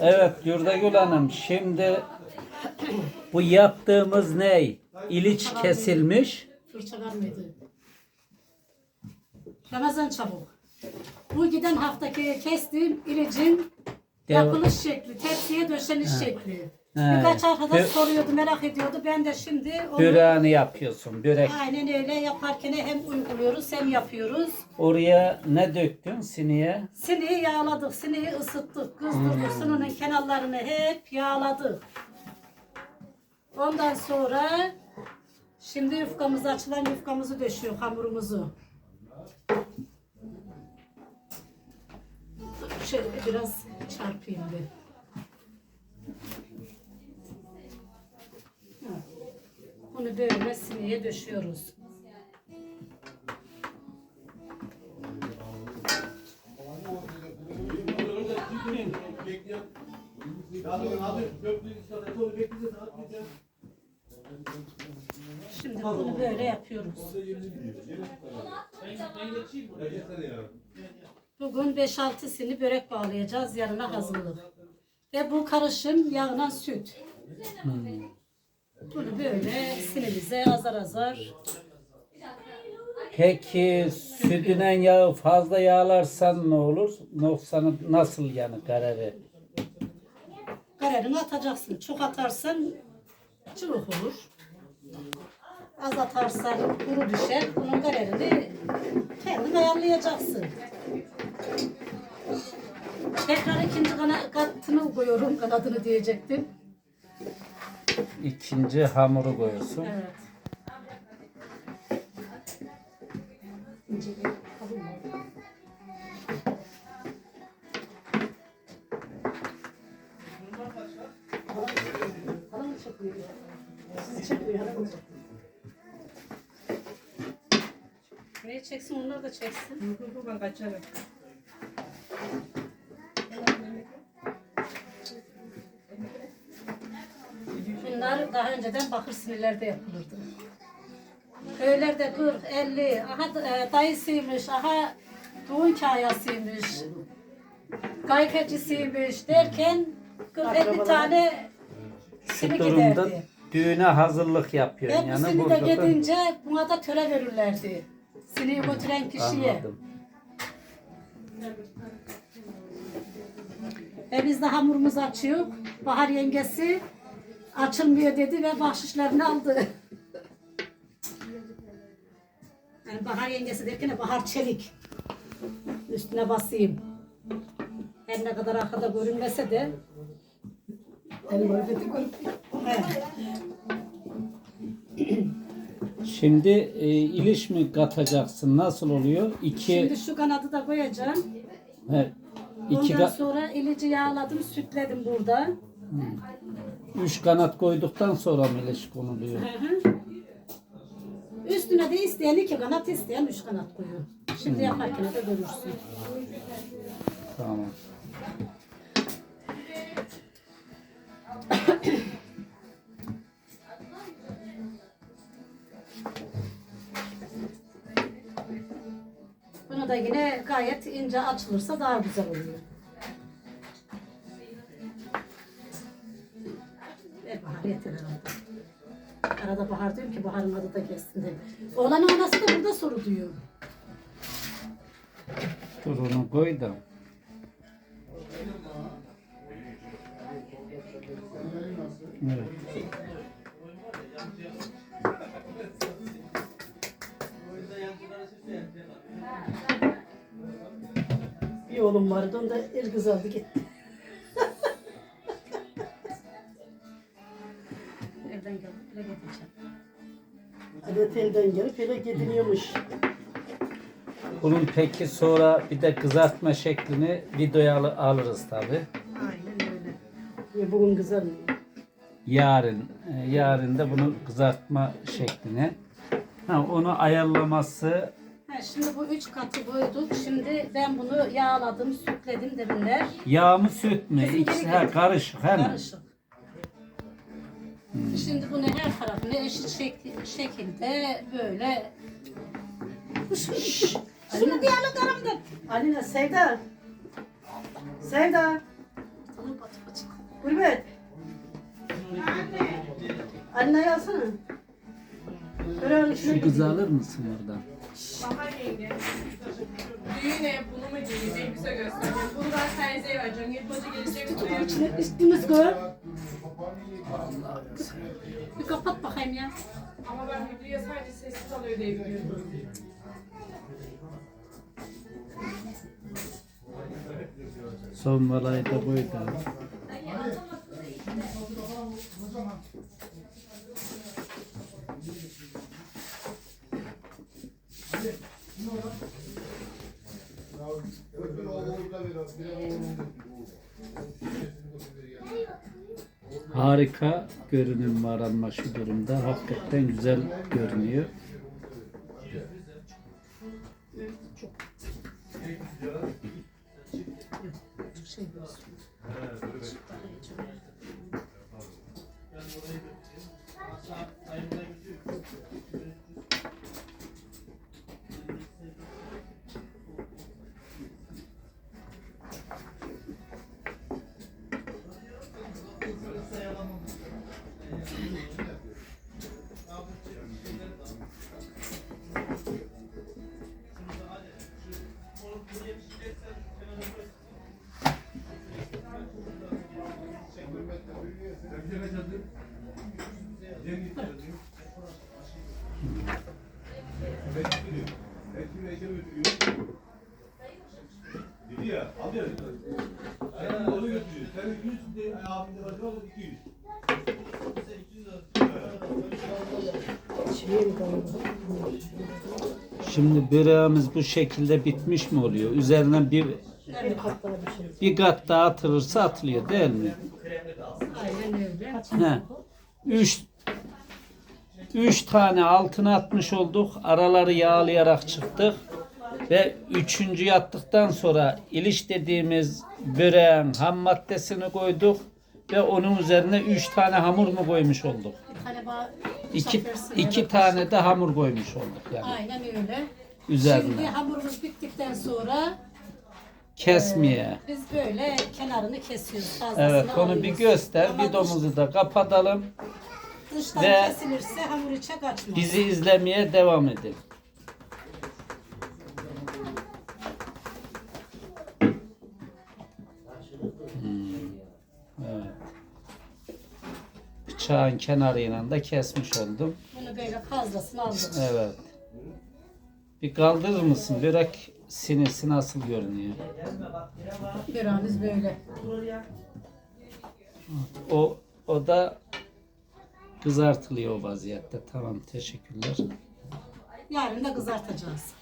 Evet Yurdagül Hanım şimdi bu yaptığımız ne? İliç kesilmiş. Fırça var mıydı? Ramazan çabuk. Bu giden haftaki kestiğim ilicin Devam. yapılış şekli, tepsiye döşeniş şekli. Birkaç arkadaş Bö- soruyordu, merak ediyordu. Ben de şimdi onu Böreğini yapıyorsun. Börek. aynen öyle yaparken hem uyguluyoruz hem yapıyoruz. Oraya ne döktün siniye? Sineği yağladık, sineği ısıttık, kızdırdık, sınının kenarlarını hep yağladık. Ondan sonra şimdi yufkamızı açılan yufkamızı döşüyor hamurumuzu. Şöyle biraz çarpayım bir. Bunu böyle sineye döşüyoruz. Şimdi bunu böyle yapıyoruz. Bugün 5-6'sini börek bağlayacağız. Yarına hazırlık. Ve bu karışım yağla süt. Bunu böyle sinimize azar azar. Peki sütünden yağı fazla yağlarsan ne olur? Noksanı nasıl yani kararı? Kararını atacaksın. Çok atarsan çubuk olur. Az atarsan kuru düşer. Bunun kararını kendin ayarlayacaksın. Tekrar ikinci kana- katını koyuyorum. Kanadını diyecektim. İkinci hamuru koyuyorsun. Evet. Sizi? Neyi çeksin, onları da çeksin. Ben kaçarım. Bunlar daha önceden bakır sinirlerde yapılırdı. Köylerde 40, 50, aha e, dayısıymış, aha doğum kayasıymış, gaykecisiymiş derken 40-50 tane Şu sini durumda giderdi. düğüne hazırlık bu yani sini de burada da gidince buna da töre verirlerdi. Siniyi götüren kişiye. anladım. Ve biz de hamurumuzu açıyor. Bahar yengesi açılmıyor dedi ve bahşişlerini aldı. Yani Bahar yengesi derken Bahar Çelik. Üstüne basayım. Her ne kadar arkada görünmese de. Şimdi e, iliş mi katacaksın? Nasıl oluyor? İki, Şimdi şu kanadı da koyacağım. he, iki Ondan ka- sonra ilici yağladım, sütledim burada. Üç kanat koyduktan sonra mı iliş konuluyor? Hı hı. Üstüne de isteyen iki kanat, isteyen üç kanat koyuyor. Şimdi yaparken de görürsün. Tamam. Bunu da yine gayet ince açılırsa daha güzel oluyor. Yeter herhalde. Arada bahar diyorum ki baharın adı da kessin diye. Oğlanın anası da burada soru diyor. Dur onu koy da. Evet. Bir oğlum vardı onda ırgız aldı gitti. Evet elden gelip ele gidiliyormuş. Bunun peki sonra bir de kızartma şeklini videoya al- alırız tabi. Aynen öyle. Ya bugün güzel. Yarın, e, yarın da bunu kızartma şeklini. Ha, onu ayarlaması Ha, şimdi bu üç katı koyduk. Şimdi ben bunu yağladım, sütledim derinler. yağ mı süt mü? İkisi ha, karışık he mi? Karışık. Şimdi bunu her tarafını eşit şekli, şekilde böyle Şunu yana karamda. Alina Sevda. Sevda. Gurbet. Anne alsana. Böreğin içine Şu kızı alır mısın oradan? Bahar yenge. Düğüne bunu mu giyeyim? Elbise göstereceğim. Bunu ben terziye vereceğim. Yırtmacı gelecek buraya. içine içtiniz gör. Bir kapat bakayım ya. Ama ben videoya sadece sessiz alıyor diye biliyorum. Son valayı da buydu. Harika görünüm var ama şu durumda hakikaten güzel görünüyor. Dedi ya, al ya. Sen onu götürüyor. Sen 100 de abinde başka olur 200. Şimdi böreğimiz bu şekilde bitmiş mi oluyor? Üzerine bir Bir kat daha bir şey. bir kat daha atılırsa atılıyor değil mi? Aynen öyle. He. Üç, üç tane altın atmış olduk. Araları yağlayarak çıktık. Ve üçüncü yattıktan sonra iliş dediğimiz böreğin ham maddesini koyduk. Ve onun üzerine üç tane hamur mu koymuş olduk? Bir. İki, iki tane de hamur koymuş olduk yani Aynen öyle. Şimdi üzerine. hamurumuz bittikten sonra Kesmeye. biz böyle kenarını kesiyoruz. Fazlasını Evet onu bir alıyoruz. göster. Ama Videomuzu da kapatalım. Dış- dıştan Ve kesilirse hamur içe kaçmaz. Bizi izlemeye devam edin. Hmm. Bıçağın kenarıyla da kesmiş oldum. Bunu böyle fazlasını aldık. Evet. Bir kaldırır mısın? Börek sinisi nasıl görünüyor? Böreğimiz böyle. O o da kızartılıyor o vaziyette. Tamam teşekkürler. Yarın da kızartacağız.